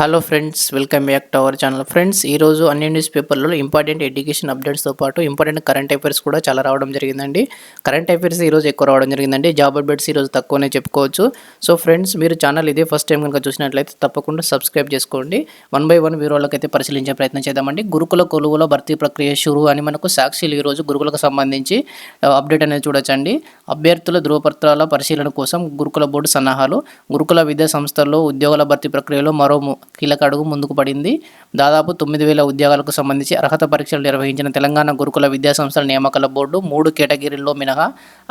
Hello friends welcome back to our channel friends ఈరోజు అన్ని news పేపర్లలో ఇంపార్టెంట్ ఎడ్యుకేషన్ అప్డేట్స్తో పాటు ఇంపార్టెంట్ కరెంట్ అఫైర్స్ కూడా చాలా రావడం జరిగిందండి. కరెంట్ అఫైర్స్ ఈరోజు ఎక్కువ రావడం జరిగిందండి. జాబ్ అప్డేట్స్ ఈరోజు తక్కువనే చెప్పుకోవచ్చు. సో ఫ్రెండ్స్ మీరు ఛానల్ ఇదే ఫస్ట్ టైం కనుక చూసినట్లయితే తప్పకుండా సబ్స్క్రైబ్ చేసుకోండి. వన్ బై వన్ వీరోళ్ళకైతే పరిశీలించే ప్రయత్నం చేద్దామండి. గురుకుల కొలువుల భర్తీ ప్రక్రియ షురు అని మనకు సాక్షిలు ఈరోజు గురుకులకు సంబంధించి అప్డేట్ అనేది చూడొచ్చండి. అభ్యర్థుల ధృవపత్రాల పరిశీలన కోసం గురుకుల బోర్డు సన్నాహాలు. గురుకుల విద్యా సంస్థల్లో ఉద్యోగుల భర్తీ ప్రక్రియలో మరో ము- కీలక అడుగు ముందుకు పడింది. దాదాపు తొమ్మిది వేల ఉద్యోగాలకు సంబంధించి అర్హత పరీక్షలు నిర్వహించిన తెలంగాణ గురుకుల విద్యా సంస్థల నియామకాల బోర్డు మూడు కేటగిరీల్లో మినహా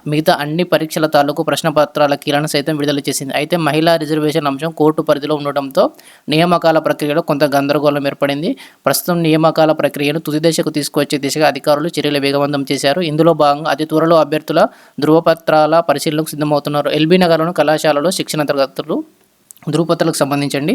మిగతా అన్ని పరీక్షల తాలూకు ప్రశ్నపత్రాల కీలను సైతం విడుదల చేసింది. అయితే మహిళా రిజర్వేషన్ అంశం కోర్టు పరిధిలో ఉండడంతో నియామకాల ప్రక్రియలో కొంత గందరగోళం ఏర్పడింది. ప్రస్తుతం నియామకాల ప్రక్రియను తుది దశకు తీసుకువచ్చే దిశగా అధికారులు చర్యలు వేగవంతం చేశారు. ఇందులో భాగంగా అతి త్వరలో అభ్యర్థుల ధృవపత్రాల పరిశీలనకు సిద్ధమవుతున్నారు. ఎల్బీ నగర్లోని కళాశాలలో శిక్షణ తరగతులు ధృవపత్రాలకు సంబంధించండి.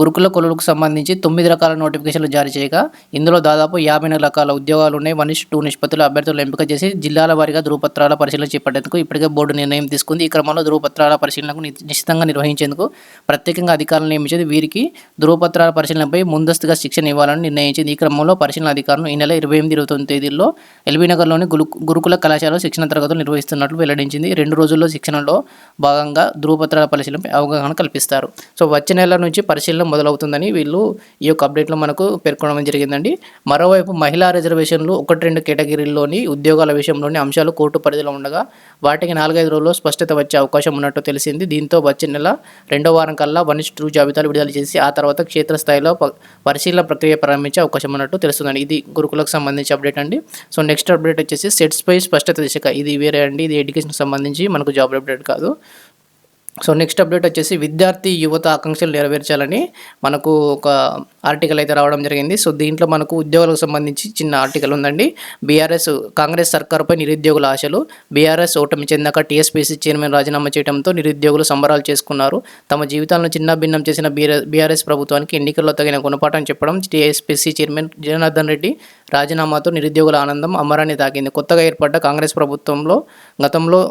గురుకుల కొలువులకు సంబంధించి తొమ్మిది రకాల నోటిఫికేషన్లు జారీ చేయగా ఇందులో దాదాపు యాభై నాలుగు రకాల ఉద్యోగాలు ఉన్నాయి వన్ ఇష్ టూ నిష్పత్తులు అభ్యర్థులు ఎంపిక చేసి జిల్లాల వారీగా ధృవపత్రాల పరిశీలన చేపట్టేందుకు ఇప్పటికే బోర్డు నిర్ణయం తీసుకుంది. ఈ క్రమంలో ధృవపత్రాల పరిశీలనకు నిశ్చితంగా నిర్వహించేందుకు ప్రత్యేకంగా అధికారులను నియమించేది. వీరికి ధృవపత్రాల పరిశీలనపై ముందస్తుగా శిక్షణ ఇవ్వాలని నిర్ణయించింది. ఈ క్రమంలో పరిశీలన అధికారులు ఈ నెల ఇరవై ఎనిమిది ఇరవై తొమ్మిది తేదీల్లో ఎల్బీ నగర్లోని గురు గురుకుల కళాశాలలో శిక్షణ తరగతులు నిర్వహిస్తున్నట్లు వెల్లడించింది. రెండు రోజుల్లో శిక్షణలో భాగంగా ధృవపత్రాల పరిశీలనపై అవగాహన కల్పిస్తారు. సో వచ్చే నెల నుంచి పరిశీలన మొదలవుతుందని వీళ్ళు ఈ యొక్క అప్డేట్లో మనకు పేర్కొనడం జరిగిందండి. మరోవైపు మహిళా రిజర్వేషన్లు ఒకటి రెండు కేటగిరీల్లోని ఉద్యోగాల విషయంలోని అంశాలు కోర్టు పరిధిలో ఉండగా వాటికి నాలుగైదు రోజుల్లో స్పష్టత వచ్చే అవకాశం ఉన్నట్టు తెలిసింది. దీంతో వచ్చే నెల రెండో వారం కల్లా వన్ టూ జాబితాలు విడుదల చేసి ఆ తర్వాత క్షేత్రస్థాయిలో పరిశీలన ప్రక్రియ ప్రారంభించే అవకాశం ఉన్నట్టు తెలుస్తుందండి. ఇది గురుకులకు సంబంధించి అప్డేట్ అండి. సో నెక్స్ట్ అప్డేట్ వచ్చేసి సెట్స్పై స్పష్టత దిశగా. ఇది వేరే అండి. ఇది ఎడ్యుకేషన్ సంబంధించి మనకు జాబ్ అప్డేట్ కాదు. సో నెక్స్ట్ అప్డేట్ వచ్చేసి విద్యార్థి యువత ఆకాంక్షలు నెరవేర్చాలని మనకు ఒక ఆర్టికల్ అయితే రావడం జరిగింది. సో దీంట్లో మనకు ఉద్యోగులకు సంబంధించి చిన్న ఆర్టికల్ ఉందండి. బీఆర్ఎస్ కాంగ్రెస్ సర్కారుపై నిరుద్యోగుల ఆశలు బీఆర్ఎస్ ఓటమి చెందాక టీఎస్పీసీ చైర్మన్ రాజీనామా చేయడంతో నిరుద్యోగులు సంబరాలు చేసుకున్నారు. తమ జీవితాలను చిన్న భిన్నం చేసిన బీఆర్ఎస్ ప్రభుత్వానికి ఎన్నికల్లో తగిన గుణపాఠం చెప్పడం టీఎస్పీసీ చైర్మన్ జనార్దన్ రెడ్డి రాజీనామాతో నిరుద్యోగుల ఆనందం అమరాన్ని తాకింది. కొత్తగా ఏర్పడ్డ కాంగ్రెస్ ప్రభుత్వంలో గతంలో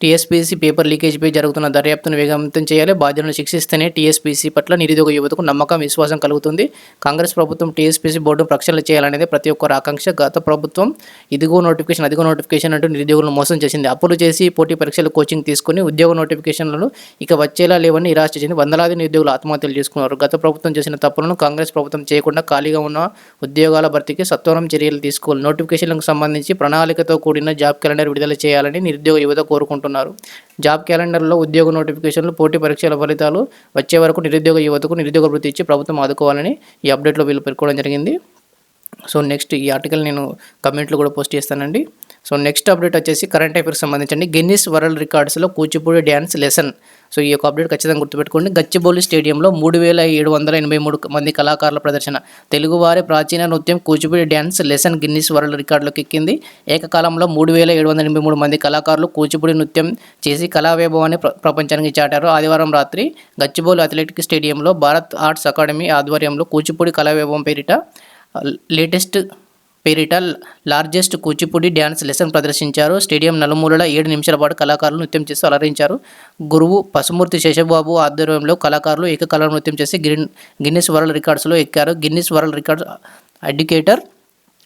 టీఎస్పీసీ పేపర్ లీకేజ్పై జరుగుతున్న దర్యాప్తును వేగవంతం చేయాలి. బాధ్యులను శిక్షిస్తేనే టీఎస్పీసీ పట్ల నిరుద్యోగ యువతకు నమ్మకం విశ్వాసం కలుగుతుంది. కాంగ్రెస్ ప్రభుత్వం టీఎస్పీసీ బోర్డును ప్రక్షాళన చేయాలనేది ప్రతి ఒక్కరు ఆకాంక్ష. గత ప్రభుత్వం ఇదిగో నోటిఫికేషన్ అదిగో నోటిఫికేషన్ అంటూ నిరుద్యోగులను మోసం చేసింది. అప్పులు చేసి పోటీ పరీక్షలు కోచింగ్ తీసుకుని ఉద్యోగ నోటిఫికేషన్లను ఇక వచ్చేలా లేవని నిరాశ చేసింది. వందలాది నిరుద్యోగులు ఆత్మహత్యలు చేసుకున్నారు. గత ప్రభుత్వం చేసిన తప్పులను కాంగ్రెస్ ప్రభుత్వం చేయకుండా ఖాళీగా ఉన్న ఉద్యోగాల భర్తీకి సత్వరం చర్యలు తీసుకోవాలి. నోటిఫికేషన్లకు సంబంధించి ప్రణాళికతో కూడిన జాబ్ క్యాలెండర్ విడుదల చేయాలని నిరుద్యోగ యువత కోరుకుంటున్నారు. జాబ్ క్యాలెండర్లో ఉద్యోగ నోటిఫికేషన్లు పోటీ పరీక్షల ఫలితాలు వచ్చే వరకు నిరుద్యోగ యువతకు నిరుద్యోగ వృత్తి ఇచ్చి ప్రభుత్వం ఆదుకోవాలని ఈ అప్డేట్లో వీళ్ళు పేర్కోవడం జరిగింది. సో నెక్స్ట్ ఈ ఆర్టికల్ నేను కమెంట్లో కూడా పోస్ట్ చేస్తానండి. సో నెక్స్ట్ అప్డేట్ వచ్చేసి కరెంట్ అఫైర్స్ సంబంధించండి. గిన్నిస్ వరల్డ్ రికార్డ్స్లో కూచిపూడి డ్యాన్స్ లెసన్ సో ఈ యొక్క అప్డేట్ ఖచ్చితంగా గుర్తుపెట్టుకోండి. గచ్చిబౌలి స్టేడియంలో మూడు వేల ఏడు వందల ఎనభై మూడు మంది కళాకారుల ప్రదర్శన. తెలుగువారి ప్రాచీన నృత్యం Kuchipudi dance lesson Guinness world రికార్డులోకి ఎక్కింది. ఏకకాలంలో మూడు వేల ఏడు వందల ఎనభై మూడు మంది కళాకారులు కూచిపూడి నృత్యం చేసి కళావైభవాన్ని ప్ర- ప్రపంచానికి చాటారు. ఆదివారం రాత్రి గచ్చిబౌలి అథ్లెటిక్ స్టేడియంలో భారత్ ఆర్ట్స్ అకాడమీ ఆధ్వర్యంలో కూచిపూడి కళావైభవం పేరిట లేటెస్ట్ పేరిట లార్జెస్ట్ కూచిపూడి డ్యాన్స్ లెసన్ ప్రదర్శించారు. స్టేడియం నలుమూలల ఏడు నిమిషాల పాటు కళాకారులు నృత్యం చేస్తూ అలరించారు. గురువు పసుమూర్తి శేషబాబు ఆధ్వర్యంలో కళాకారులు ఏకకాల నృత్యం చేసి గిన్ గిన్నిస్ వరల్డ్ రికార్డ్స్లో ఎక్కారు. Guinness world records educator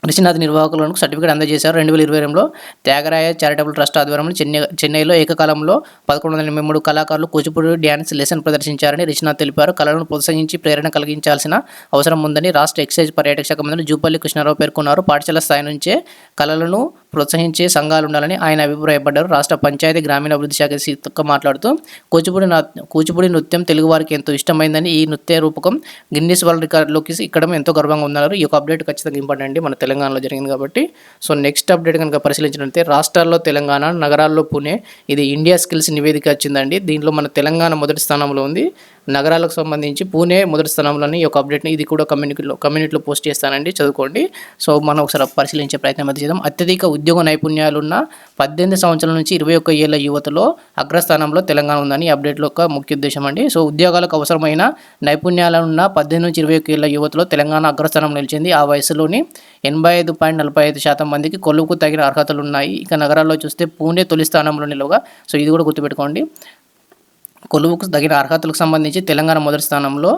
Rishinath నిర్వాహకులకు సర్టిఫికేట్ అందజేశారు. రెండు వేల ఇరవై రెండులో త్యాగరాయ చారిటబుల్ ట్రస్ట్ ఆధ్వర్యంలో చెన్నై చెన్నైలో ఏకకాలంలో పదకొండు వందల ఎనభై మూడు కళాకారులు కూచిపూడి డ్యాన్స్ లెసన్ ప్రదర్శించారని రిషినాథ్ తెలిపారు. కళలను ప్రోత్సహించి ప్రేరణ కలిగించాల్సిన అవసరం ఉందని రాష్ట్ర ఎక్సైజ్ పర్యాటక శాఖ మంత్రి జూపల్లి కృష్ణారావు పేర్కొన్నారు. పాఠశాల స్థాయి నుంచే కళలను ప్రోత్సహించే సంఘాలు ఉండాలని ఆయన అభిప్రాయపడ్డారు. రాష్ట్ర పంచాయతీ గ్రామీణాభివృద్ధి శాఖ సీతక్క మాట్లాడుతూ కూచిపూడి కూచిపూడి నృత్యం తెలుగు వారికి ఎంతో ఇష్టమైందని ఈ నృత్య రూపకం గిన్నిస్ వరల్డ్ రికార్డులోకి ఇక్కడ ఎంతో గర్వంగా ఉన్నారు ఈ యొక్క అప్డేట్ ఖచ్చితంగా ఇంపార్టెంట్ అండి. మన తెలంగాణలో జరిగింది కాబట్టి. సో నెక్స్ట్ అప్డేట్ కనుక పరిశీలించినట్లయితే రాష్ట్రాల్లో తెలంగాణ నగరాల్లో పూణే ఇది ఇండియా స్కిల్స్ నివేదిక వచ్చిందండి. దీంట్లో మన తెలంగాణ మొదటి స్థానంలో ఉంది. నగరాలకు సంబంధించి పూణే మొదటి స్థానంలోని ఈ యొక్క అప్డేట్ని ఇది కూడా కమ్యూనిటీలో కమ్యూనిటీలో పోస్ట్ చేస్తానండి చదువుకోండి. సో మనం ఒకసారి పరిశీలించే ప్రయత్నం అయితే చేద్దాం. అత్యధిక ఉద్యోగ నైపుణ్యాలున్న పద్దెనిమిది సంవత్సరాల నుంచి ఇరవై ఒక్క ఏళ్ళ యువతలో అగ్రస్థానంలో తెలంగాణ ఉందని అప్డేట్లో ఒక ముఖ్య ఉద్దేశం అండి. సో ఉద్యోగాలకు అవసరమైన నైపుణ్యాలున్న పద్దెనిమిది నుంచి ఇరవై ఒక్క ఏళ్ళ యువతలో తెలంగాణ అగ్రస్థానం నిలిచింది. ఆ వయసులోని ఎనభై ఐదు పాయింట్ నలభై ఐదు శాతం మందికి కొలువుకు తగిన అర్హతలు ఉన్నాయి ఇక నగరాల్లో చూస్తే పూణే తొలి స్థానంలో నిలవగా సో ఇది కూడా గుర్తుపెట్టుకోండి. కొలువుకు తగిన అర్హతలకు సంబంధించి తెలంగాణ మొదటి స్థానంలో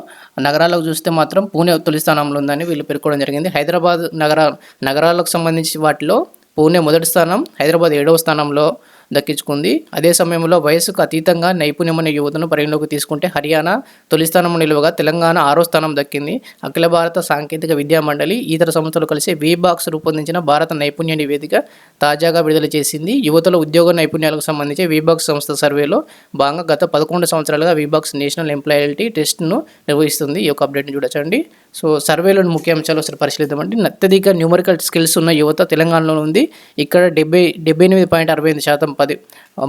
నగరాలకు చూస్తే మాత్రం పూణే తొలి స్థానంలో ఉందని వీళ్ళు పేర్కోవడం జరిగింది. హైదరాబాద్ నగర నగరాలకు సంబంధించి వాటిలో పూణే మొదటి స్థానం హైదరాబాద్ ఏడవ స్థానంలో దక్కించుకుంది. అదే సమయంలో వయసుకు అతీతంగా నైపుణ్యమైన యువతను పరిగణలోకి తీసుకుంటే హర్యానా తొలి స్థానం నిలువగా తెలంగాణ ఆరో స్థానం దక్కింది. అఖిల భారత సాంకేతిక విద్యా మండలి ఇతర సంస్థలు కలిసి వీబాక్స్ రూపొందించిన భారత నైపుణ్య నివేదిక తాజాగా విడుదల చేసింది. యువతలో ఉద్యోగ నైపుణ్యాలకు సంబంధించి విబాక్స్ సంస్థ సర్వేలో భాగంగా గత పదకొండు సంవత్సరాలుగా విబాక్స్ నేషనల్ ఎంప్లాయబిలిటీ టెస్ట్ను నిర్వహిస్తుంది. ఈ యొక్క అప్డేట్ని చూడొచ్చండి. సో సర్వేలోని ముఖ్య అంశాలు ఒకసారి పరిశీలిద్దామండి. అత్యధిక న్యూమరికల్ స్కిల్స్ ఉన్న యువత తెలంగాణలో ఉంది. ఇక్కడ డెబ్బై డెబ్బై ఎనిమిది పాయింట్ అరవై ఐదు శాతం పది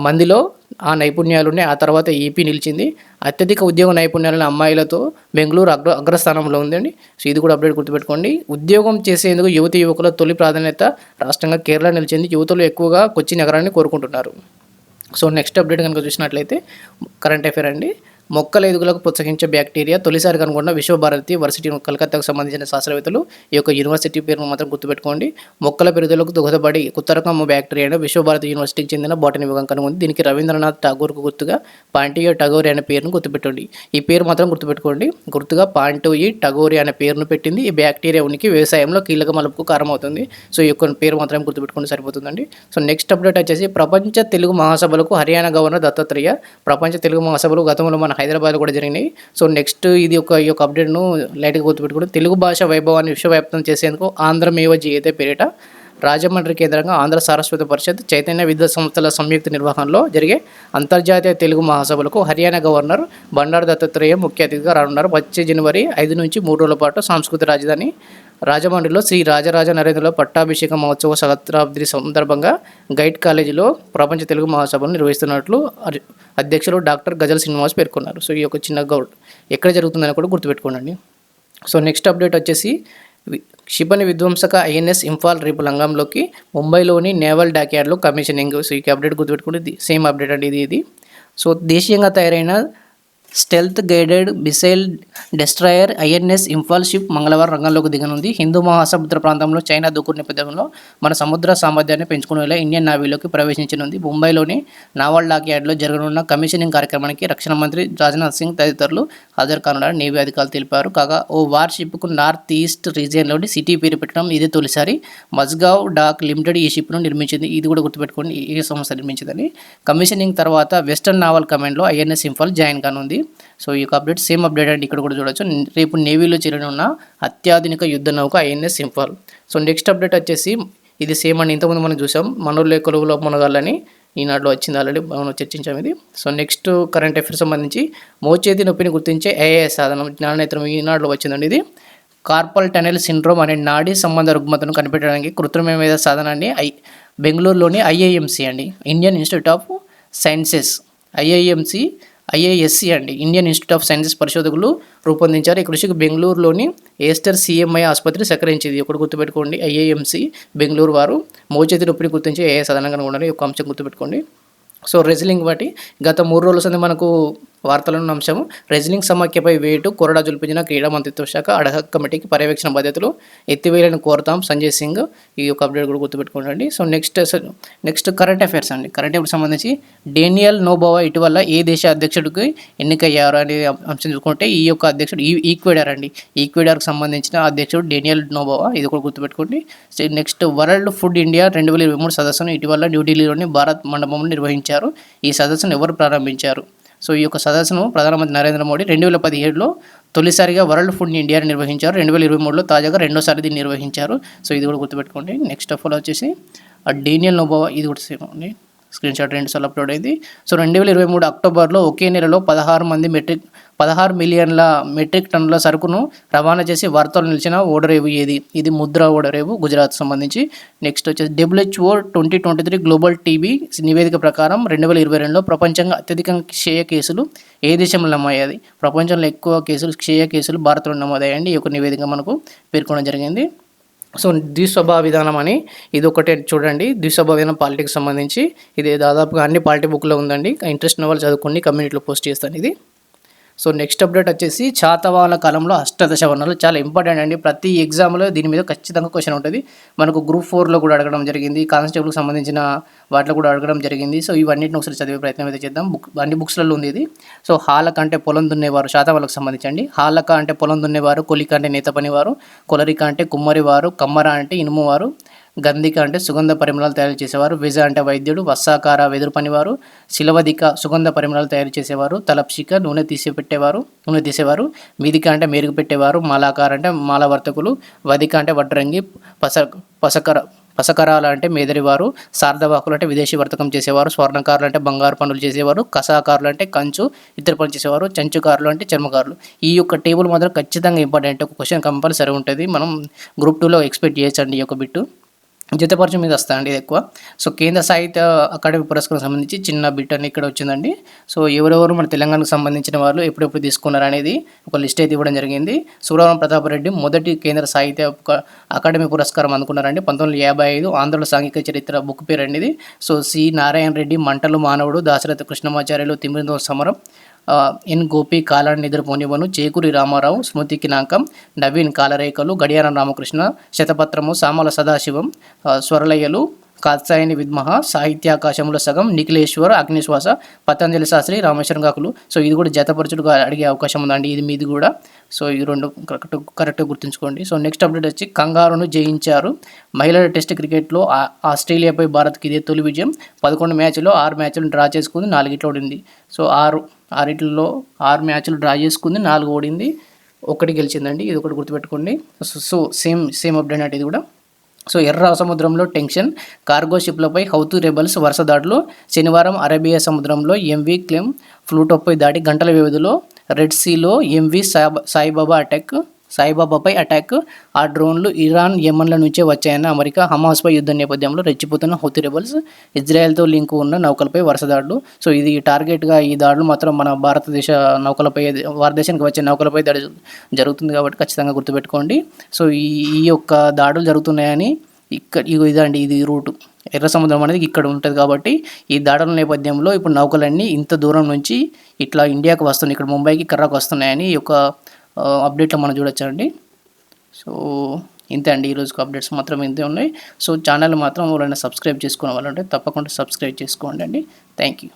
మందిలో ఆ నైపుణ్యాలు ఉన్నాయి ఆ తర్వాత ఏపీ నిలిచింది. అత్యధిక ఉద్యోగ నైపుణ్యాలను అమ్మాయిలతో బెంగళూరు అగ్ర అగ్రస్థానంలో ఉందండి. సో ఇది కూడా అప్డేట్ గుర్తుపెట్టుకోండి. ఉద్యోగం చేసేందుకు యువతి యువకుల తొలి ప్రాధాన్యత రాష్ట్రంగా కేరళ నిలిచింది. యువతలు ఎక్కువగా కొచ్చి నగరాన్ని కోరుకుంటున్నారు. సో నెక్స్ట్ అప్డేట్ కనుక చూసినట్లయితే కరెంట్ అఫేర్ అండి. మొక్కల ఎదుగులకు ప్రోత్సహించే బ్యాక్టీరియా తొలిసారి కనుగొన్న విశ్వభారతి వర్సిటీ కలకత్తాకు సంబంధించిన శాస్త్రవేత్తలు ఈ యొక్క యూనివర్సిటీ పేరును మాత్రం గుర్తుపెట్టుకోండి. మొక్కల పెరుగుదలకు దోహదపడి కొత్త రకం బ్యాక్టీరియాను విశ్వభారతి యూనివర్సిటీకి చెందిన బాటనీ విభాగం కనుగొంది. దీనికి రవీంద్రనాథ్ ఠాగూర్కు గుర్తుగా పాంటియో టగోరి అనే పేరును గుర్తుపెట్టండి ఈ పేరు మాత్రం గుర్తుపెట్టుకోండి. గుర్తుగా పాంటోయి టగోరి అనే పేరును పెట్టింది. ఈ బ్యాక్టీరియా ఉనికి వ్యవసాయంలో కీలక మలుపుకు కారణమవుతుంది. సో ఈ యొక్క పేరు మాత్రం గుర్తుపెట్టుకుంటే సరిపోతుందండి. సో నెక్స్ట్ అప్డేట్ వచ్చేసి ప్రపంచ తెలుగు మహాసభలకు హర్యానా గవర్నర్ దత్తాత్రేయ ప్రపంచ తెలుగు మహాసభలు గతంలో మన హైదరాబాద్లో కూడా జరిగినాయి. సో నెక్స్ట్ ఇది ఒక ఈ యొక్క అప్డేట్ను లైట్గా గుర్తుపెట్టుకుంటే తెలుగు భాష వైభవాన్ని విశ్వవ్యాప్తం చేసేందుకు ఆంధ్రమేవ జీవిత పేరిట రాజమండ్రి కేంద్రంగా ఆంధ్ర సారస్వత పరిషత్ చైతన్య విద్యా సంస్థల సంయుక్త నిర్వహణలో జరిగే అంతర్జాతీయ తెలుగు మహాసభలకు హర్యానా గవర్నర్ బండారు దత్తాత్రేయ ముఖ్య అతిథిగా రానున్నారు. వచ్చే జనవరి ఐదు నుంచి మూడు రోజుల పాటు సాంస్కృతిక రాజధాని రాజమండ్రిలో శ్రీ రాజరాజ నరేంద్రలో పట్టాభిషేక మహోత్సవ శతాబ్ది సందర్భంగా గైడ్ కాలేజీలో ప్రపంచ తెలుగు మహాసభను నిర్వహిస్తున్నట్లు అధ్యక్షులు డాక్టర్ గజల్ శ్రీనివాస్ పేర్కొన్నారు. సో ఈ యొక్క చిన్న గౌడ్ ఎక్కడ జరుగుతుందని కూడా గుర్తుపెట్టుకోండి సో నెక్స్ట్ అప్డేట్ వచ్చేసి వి- క్షిపణి విధ్వంసక ఐఎన్ఎస్ ఇంఫాల్ రేపు లంగంలోకి ముంబైలోని నేవల్ డాక్యార్డ్లో కమిషనింగ్. సో ఈ అప్డేట్ గుర్తుపెట్టుకోండి ఇది సేమ్ అప్డేట్ అండి ఇది ఇది. సో దేశీయంగా తయారైన stealth guided missile destroyer INS Imphal ship మంగళవారం రంగంలోకి దిగనుంది. హిందూ మహాసముద్ర ప్రాంతంలో చైనా దూకుడు నేపథ్యంలో మన సముద్ర సామర్థ్యాన్ని పెంచుకునేలా ఇండియన్ నావీలోకి ప్రవేశించనుంది. ముంబైలోని నావల్ డాక్ యార్డ్లో జరగనున్న కమిషనింగ్ కార్యక్రమానికి రక్షణ మంత్రి రాజ్నాథ్ సింగ్ తదితరులు హాజరు కానున్నారని నేవీ అధికారులు తెలిపారు. కాగా ఓ వార్ షిప్కు నార్త్ ఈస్ట్ రీజియన్లోని సిటీ పేరు పెట్టడం ఇదే తొలిసారి మజ్గావ్ డాక్ లిమిటెడ్ ఈ షిప్ను నిర్మించింది. ఇది కూడా గుర్తుపెట్టుకోండి. ఈ సంస్థ నిర్మించిందని. కమిషనింగ్ తర్వాత వెస్టర్న్ నావల్ కమాండ్లో ఐఎన్ఎస్ ఇంఫాల్ జాయిన్ కానుంది. సో ఈ యొక్క అప్డేట్ సేమ్ అప్డేట్ అండి. ఇక్కడ కూడా చూడొచ్చు. రేపు నేవీలో చేరనున్న అత్యాధునిక యుద్ధ నౌక INS Imphal. So next update వచ్చేసి ఇది సేమ్ అండి. ఇంతకుముందు మనం చూసాం. మనోళ్ళే కొలువులో మునగాలని ఈనాడులో వచ్చింది ఆల్రెడీ మనం చర్చించాం ఇది. సో నెక్స్ట్ కరెంట్ అఫేర్స్ సంబంధించి మోచేతి నొప్పిని గుర్తించే ఏఐ సాధనం జ్ఞానేత్రం ఈనాడులో వచ్చిందండి ఇది. కార్పల్ టనెల్ సిండ్రోమ్ అనే నాడీ సంబంధ రుగ్మతను కనిపెట్టడానికి కృత్రిమ మీద సాధనాన్ని ఐ బెంగళూరులోని ఐఐఎంసి అండి. Indian Institute of Sciences IIMC IISC అండి ఇండియన్ ఇన్స్టిట్యూట్ ఆఫ్ సైన్సెస్ పరిశోధకులు రూపొందించారు. ఈ కృషికి బెంగళూరులోని ఏస్టర్ సిఎంఐ ఆసుపత్రి సహకరించింది. ఒకటి గుర్తుపెట్టుకోండి ఐఏఎంసి బెంగళూరు వారు. మోచేతి నొప్పిని గుర్తించి ఏ సాధనంగా ఉండాలి ఒక అంశం గుర్తుపెట్టుకోండి. సో రెజ్లింగ్ బట్టి గత మూడు రోజుల సంది మనకు వార్తలను అంశం రెజ్లింగ్ సమాఖ్యపై వేటు కొరడా జుల్పించిన క్రీడా మంత్రిత్వ శాఖ అడహ కమిటీకి పర్యవేక్షణ బాధ్యతలు ఎత్తివేయాలని కోరుతాం సంజయ్ సింగ్. ఈ యొక్క అప్డేట్ కూడా గుర్తుపెట్టుకోండి. So next next current affairs అండి. కరెంట్ అఫైర్స్ సంబంధించి డేనియల్ నోబోవా ఇటీవల ఏ దేశ అధ్యక్షుడికి ఎన్నికయ్యారు అనే అంశం చూసుకుంటే ఈ యొక్క అధ్యక్షుడు ఈ ఈక్వేడర్ అండి. ఈక్వేడర్కి సంబంధించిన అధ్యక్షుడు డేనియల్ నోబోవా. ఇది కూడా గుర్తుపెట్టుకోండి. నెక్స్ట్ వరల్డ్ ఫుడ్ ఇండియా రెండు వేల ఇరవై మూడు సదస్సును ఇటీవల న్యూఢిల్లీలోని భారత్ మండపంలో నిర్వహించారు. ఈ సదస్సును ఎవరు ప్రారంభించారు? సో ఈ యొక్క సదస్సును ప్రధానమంత్రి నరేంద్ర మోడీ రెండు వేల పదిహేడులో తొలిసారిగా వరల్డ్ ఫుడ్ ఇండియా నిర్వహించారు. రెండు వేల ఇరవై మూడులో తాజాగా రెండోసారి దీన్ని నిర్వహించారు. సో ఇది కూడా గుర్తుపెట్టుకోండి. నెక్స్ట్ ఆఫ్ ఆల్ వచ్చేసి ఆ డేనియల్ నోబోవా ఇది కూడా సేమ్ అండి. స్క్రీన్ షాట్ రెండుసార్లు అప్లోడ్ అయింది. సో రెండు వేల ఇరవై మూడు అక్టోబర్లో ఒకే నెలలో పదహారు మంది మెట్రిక్ పదహారు మిలియన్ల మెట్రిక్ టన్నుల సరుకును రవాణా చేసి వార్తలు నిలిచిన ఓడరేవు ఏది? ఇది ముద్ర ఓడరేవు గుజరాత్ సంబంధించి. నెక్స్ట్ వచ్చేసి WHO twenty twenty three global TV నివేదిక ప్రకారం రెండు వేల ఇరవై రెండులో ప్రపంచంగా అత్యధిక క్షయ కేసులు ఏ దేశంలో నమోదయ్యాయి? ప్రపంచంలో ఎక్కువ కేసులు క్షయ కేసులు భారత్లో నమోదయ్యాయండి. ఈ యొక్క నివేదిక మనకు పేర్కొనడం జరిగింది. సో ద్విస్వభా విధానం అని ఇది ఒకటే చూడండి. ద్విస్వభా విధానం పాలిటిక్స్ సంబంధించి. ఇది దాదాపుగా అన్ని పాలిటీ బుక్లో ఉందండి. ఇంట్రెస్ట్ ఉన్న వాళ్ళు చదువుకోండి కమ్యూనిటీలో పోస్ట్ చేస్తాను ఇది. సో నెక్స్ట్ అప్డేట్ వచ్చేసి శాతవాహన కాలంలో అష్టదశ వర్ణాలు చాలా ఇంపార్టెంట్ అండి. ప్రతి ఎగ్జామ్లో దీని మీద ఖచ్చితంగా క్వశ్చన్ ఉంటుంది. మనకు గ్రూప్ ఫోర్లో కూడా అడగడం జరిగింది. కానిస్టేబుల్కి సంబంధించిన వాటిలో కూడా అడగడం జరిగింది. సో ఇవన్నిటిని ఒకసారి చదివే ప్రయత్నం అయితే చేద్దాం. బుక్ అన్ని బుక్స్లలో ఉంది ఇది. సో హాలక అంటే పొలం దున్నేవారు శాతవాళ్ళకు సంబంధించండి. హాలక అంటే పొలం దున్నేవారు కొలిక అంటే నేత పనివారు కొలరిక అంటే కుమ్మరివారు కమ్మర అంటే ఇనుమువారు గంధిక అంటే సుగంధ పరిమళాలు తయారు చేసేవారు. విజ అంటే వైద్యుడు వస్సాకార వెదురు పనివారు శిలవదిక సుగంధ పరిమళాలు తయారు చేసేవారు తలప్సిక నూనె తీసి పెట్టేవారు నూనె తీసేవారు మీదిక అంటే మెరుగు పెట్టేవారు మాలాకార అంటే మాలవర్తకులు వదిక అంటే వడ్రంగి పస పసకర పసకరాలు అంటే మేదరివారు సార్ధవాకులు అంటే విదేశీ వర్తకం చేసేవారు స్వర్ణకారులు అంటే బంగారు పనులు చేసేవారు కసాకారులు అంటే కంచు ఇతర పనులు చేసేవారు చంచుకారులు అంటే చర్మకారులు. ఈ యొక్క టేబుల్ మాత్రం ఖచ్చితంగా ఇంపార్టెంట్. ఒక క్వశ్చన్ కంపల్సరీ ఉంటుంది. మనం గ్రూప్ టూలో ఎక్స్పెక్ట్ చేయొచ్చండి ఈ యొక్క బిట్టు. జతపరచు మీద వస్తాయండి ఇది ఎక్కువ. సో కేంద్ర సాహిత్య అకాడమీ పురస్కారం సంబంధించి చిన్న బిట్ అని ఇక్కడ వచ్చిందండి. సో ఎవరెవరు మన తెలంగాణకు సంబంధించిన వాళ్ళు ఎప్పుడెప్పుడు తీసుకున్నారు అనేది ఒక లిస్ట్ అయితే ఇవ్వడం జరిగింది. సూరవరం ప్రతాప్ రెడ్డి మొదటి కేంద్ర సాహిత్య అకాడమీ పురస్కారం అందుకున్నారండి. పంతొమ్మిది యాభై ఐదు ఆంధ్రుల సాంఘిక చరిత్ర బుక్ పేరు అండి ఇది. So C. నారాయణ రెడ్డి మంటలు మానవుడు దాశరథ కృష్ణమాచార్యులు తిమ్మిదో సమరం ఎన్ గోపి కాలాన్ని నిద్రపోనివను చేకూరి రామారావు స్మృతి కినాంకం నవీన్ కాలరేఖలు గడియారం రామకృష్ణ శతపత్రము సామల సదాశివం స్వరలయ్యలు కాత్సాయని విద్మహ సాహిత్యాకాశంలో సగం నిఖిలేశ్వర్ అగ్నిశ్వాస పతంజలి శాస్త్రి రామేశ్వరం కాకులు సో ఇది కూడా జతపరచుడుగా అడిగే అవకాశం ఉందండి. ఇది మీది కూడా. సో ఈ రెండు కరెక్ట్ కరెక్ట్గా గుర్తుంచుకోండి. సో నెక్స్ట్ అప్డేట్ వచ్చి కంగారును జయించారు. మహిళల టెస్ట్ క్రికెట్లో ఆస్ట్రేలియాపై భారత్కి ఇదే తొలి విజయం. పదకొండు మ్యాచ్లో ఆరు మ్యాచ్లు డ్రా చేసుకుంది నాలుగిట్లో ఓడింది. సో ఆరు ఆరిట్లో ఆరు మ్యాచ్లు డ్రా చేసుకుంది నాలుగు ఓడింది. ఒకటి గెలిచిందండి. ఇది ఒకటి గుర్తుపెట్టుకోండి. సో సేమ్ సేమ్ అప్డేట్ అంటే ఇది కూడా. సో ఎర్ర సముద్రంలో టెన్షన్. కార్గో షిప్లపై హౌతు రెబల్స్ వరుస దాడులు. శనివారం అరేబియా సముద్రంలో ఎంవి క్లెమ్ ఫ్లూటోపై దాడి. గంటల వ్యవధిలో రెడ్ సీలో ఎంవి సాయిబాబా అటాక్. సాయిబాబాపై అటాక్. ఆ డ్రోన్లు ఇరాన్ యమన్ల నుంచే వచ్చాయన్న అమెరికా హమాస్పై యుద్ధ నేపథ్యంలో రెచ్చిపోతున్న హౌతి రెబల్స్ ఇజ్రాయెల్తో లింక్ ఉన్న నౌకలపై వరుస దాడులు. సో ఇది టార్గెట్గా ఈ దాడులు మాత్రం మన భారతదేశ నౌకలపై భారతదేశానికి వచ్చే నౌకలపై దాడి జరుగుతుంది కాబట్టి ఖచ్చితంగా గుర్తుపెట్టుకోండి. సో ఈ ఈ యొక్క దాడులు జరుగుతున్నాయని ఇక్కడ ఇదండి ఇది రూటు. ఎర్ర సముద్రం అనేది ఇక్కడ ఉంటుంది కాబట్టి ఈ దాడుల నేపథ్యంలో ఇప్పుడు నౌకలన్నీ ఇంత దూరం నుంచి ఇట్లా ఇండియాకు వస్తున్నాయి ఇక్కడ ముంబైకి కర్రకు వస్తున్నాయని ఈ యొక్క అప్డేట్లో మనం చూడొచ్చండి. సో ఇంతే అండి ఈరోజుకు అప్డేట్స్ మాత్రం ఇంతే ఉన్నాయి. సో ఛానల్ మాత్రం ఎవరైనా సబ్స్క్రైబ్ చేసుకోవాలి వాళ్ళంటే తప్పకుండా సబ్స్క్రైబ్ చేసుకోండి అండి. Thank you